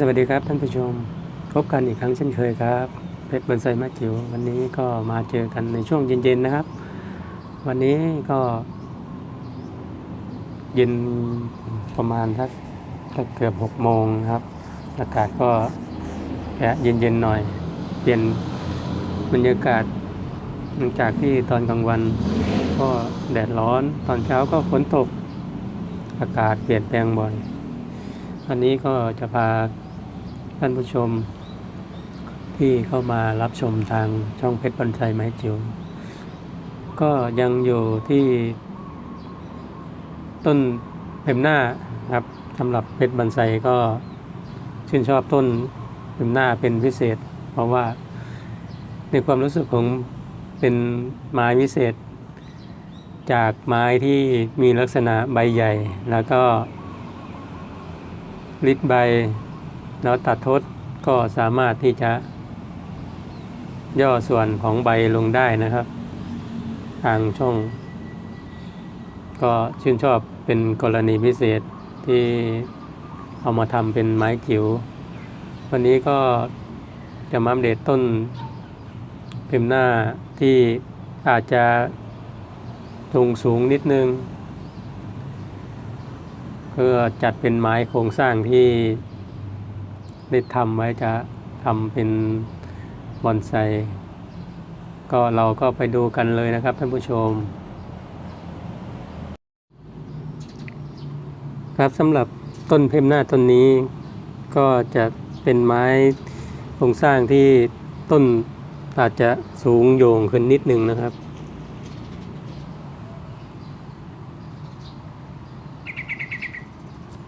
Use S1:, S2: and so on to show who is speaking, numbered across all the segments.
S1: สวัสดีครับท่านผู้ชม พบกันอีกครั้งเช่นเคยครับ เพชรบันไซมาจิ๋ววันนี้ก็มาเจอกันในช่วงเย็นๆนะครับ วันนี้ก็ เย็นประมาณสักเกือบหกโมงครับอากาศก็แค่เย็นๆหน่อย เปลี่ยนบรรยากาศหลังจากที่ตอนกลางวัน ก็แดดร้อนตอนเช้าก็ฝนตก อากาศเปลี่ยนแปลงบ่อยวันนี้ก็จะพา ท่านผู้ชมที่เข้ามารับชมทางช่องเพชรบันไซไม้จิ๋วก็ยังอยู่ที่ต้นเพ็มหน้าครับสำหรับเพชรบันไซก็ชื่นชอบต้นเพ็มหน้าเป็นพิเศษ เพราะว่าในความรู้สึกของเป็นไม้วิเศษ จากไม้ที่มีลักษณะใบใหญ่ แล้วก็ลิดใบ แล้วตัดทดก็สามารถที่จะ ย่อส่วนของใบลงได้นะครับ ทางช่อง ก็ชื่นชอบเป็นกรณีพิเศษที่เอามาทำเป็นไม้จิ๋ววันนี้ก็จะมาอัปเดตต้นพิมพ์หน้าที่อาจจะทงสูงนิดนึงเพื่อจัดเป็นไม้โครงสร้างที่ ได้ทำไว้จะทำเป็นบอนไซก็เราก็ไปดูกันเลยนะครับท่านผู้ชม ครับสำหรับต้นเพมหน้าต้นนี้ ก็จะเป็นไม้โครงสร้างที่ต้นอาจจะสูงโยงขึ้นนิดนึงนะครับ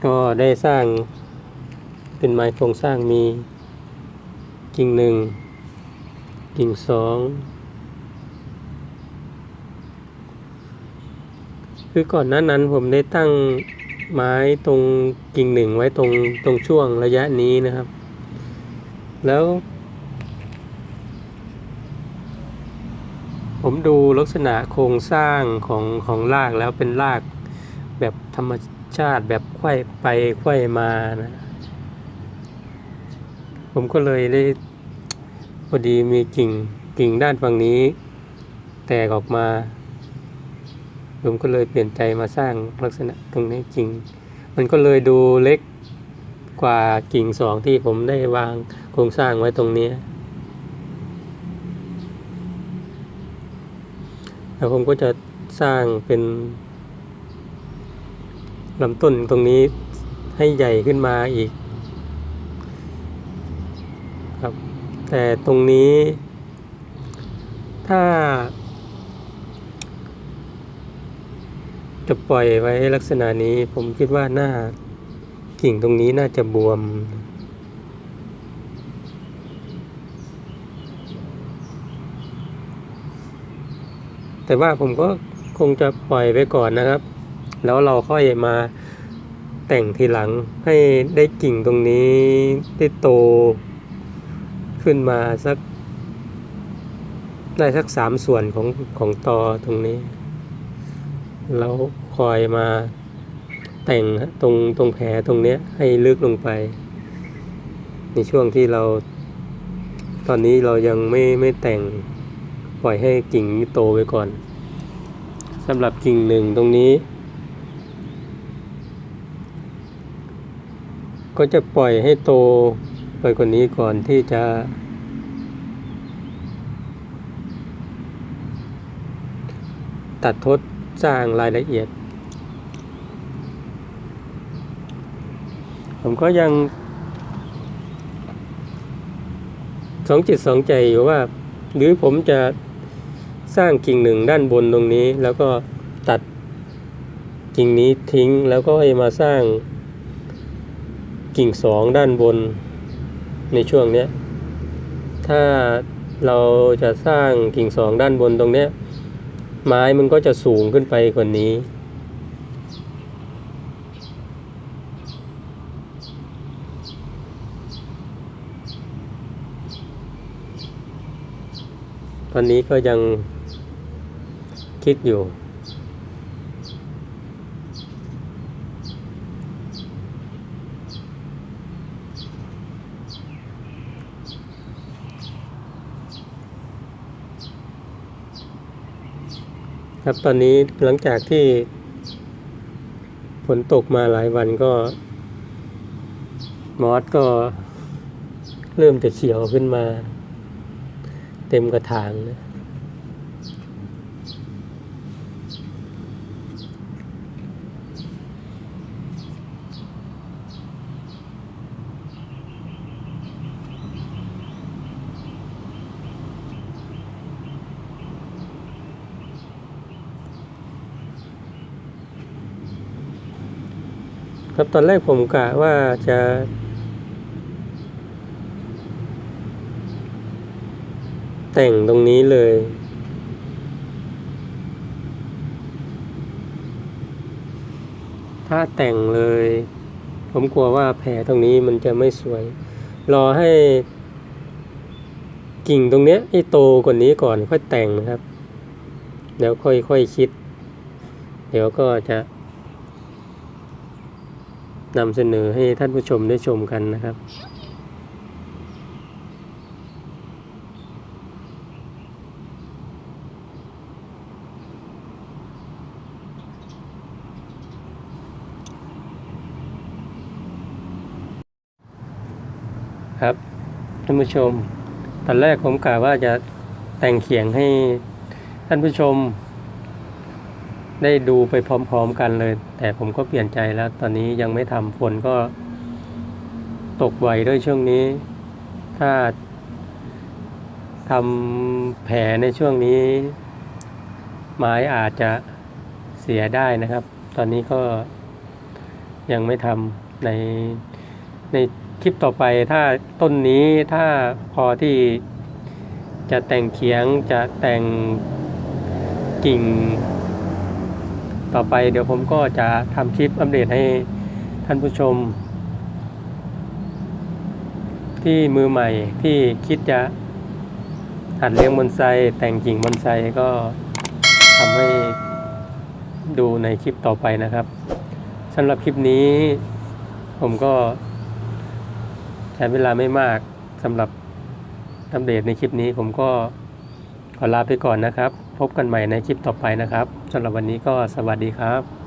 S1: ก็ได้สร้าง เป็นไม้โครงสร้างมีกิ่งหนึ่งกิ่งสองคือก่อนหน้านั้นผมได้ตั้งไม้ตรงกิ่งหนึ่งไว้ตรงตรงช่วงระยะนี้นะครับ แล้ว ผมดูลักษณะโครงสร้างของของรากแล้วเป็นรากแบบธรรมชาติแบบไขว้ไปไขว้มานะ ผมก็เลยได้พอดีมีกิ่งกิ่งด้านฝั่งนี้ แตกออกมา ผมก็เลยเปลี่ยนใจมาสร้างลักษณะตรงนี้กิ่ง มันก็เลยดูเล็กกว่ากิ่งสองที่ผมได้วางโครงสร้างไว้ตรงนี้แล้วผมก็จะสร้างเป็นลำต้นตรงนี้ให้ใหญ่ขึ้นมาอีก ครับ แต่ตรงนี้ ถ้า จะปล่อยไว้ลักษณะนี้ผมคิดว่าหน้ากิ่งตรงนี้น่าจะบวม แต่ว่าผมก็คงจะปล่อยไว้ก่อนนะครับ แล้วเราค่อยมาแต่งทีหลังให้ได้กิ่งตรงนี้ได้โต ขึ้นมาสัก ได้สักสามส่วนของของตอตรงนี้ แล้วคอยมาแต่งตรงตรงแผลตรงเนี้ยให้ลึกลงไป ในช่วงที่เรา ตอนนี้เรายังไม่ไม่แต่งปล่อยให้กิ่งโตไว้ก่อนสำหรับกิ่งหนึ่งตรงนี้ ก็จะปล่อยให้โต ไปกว่านี้ก่อนที่จะ ตัดทดสร้างรายละเอียด ผมก็ยัง สองจิตสองใจอยู่ว่า หรือผมจะสร้างกิ่งหนึ่งด้านบนตรงนี้ แล้วก็ตัดกิ่งนี้ทิ้งแล้วก็ให้มาสร้างกิ่งสองด้านบน ในช่วงเนี้ยถ้าเราจะสร้างกิ่งสองด้านบนตรงเนี้ยไม้มันก็จะสูงขึ้นไปกว่านี้ ตอนนี้ก็ยังคิดอยู่ ค ครับตอนนี้หลังจากที่ฝนตกมาหลายวันก็ มอสก็เริ่มจะเขียวขึ้นมา เต็มกระถางนะ ครับตอนแรกผมกะว่าจะแต่งตรงนี้เลย ถ้าแต่งเลย ผมกลัวว่าแผลตรงนี้มันจะไม่สวย รอให้กิ่งตรงเนี้ยให้โตกว่านี้ก่อนค่อยแต่งนะครับแล้วค่อยๆคคิด เดี๋ยวก็จะ นำเสนอให้ท่านผู้ชมได้ชมกันนะครับ ครับท่านผู้ชม ตอนแรกผมกะว่าจะแต่งเขียงให้ท่านผู้ชม ได้ดูไปพร้อมๆกันเลย แต่ผมก็เปลี่ยนใจแล้ว ตอนนี้ยังไม่ทำฝนก็ตกไวด้วยช่วงนี้ ถ้าทำแผลในช่วงนี้ ไม้อาจจะเสียได้นะครับ ตอนนี้ก็ยังไม่ทำในในคลิปต่อไปถ้าต้นนี้ถ้าพอที่จะแต่งเขียงจะแต่งกิ่ง ต่อไปเดี๋ยวผมก็จะทำคลิปอัปเดตให้ท่านผู้ชม ที่มือใหม่ที่คิดจะหัดเลี้ยงบอนไซแต่งกิ่งบอนไซก็ทำให้ดูในคลิปต่อไปนะครับสำหรับคลิปนี้ผมก็ใช้เวลาไม่มากสำหรับอัปเดตในคลิปนี้ผมก็ ขอลาไปก่อนนะครับ พบกันใหม่ในคลิปต่อไปนะครับสำหรับวันนี้ก็สวัสดีครับ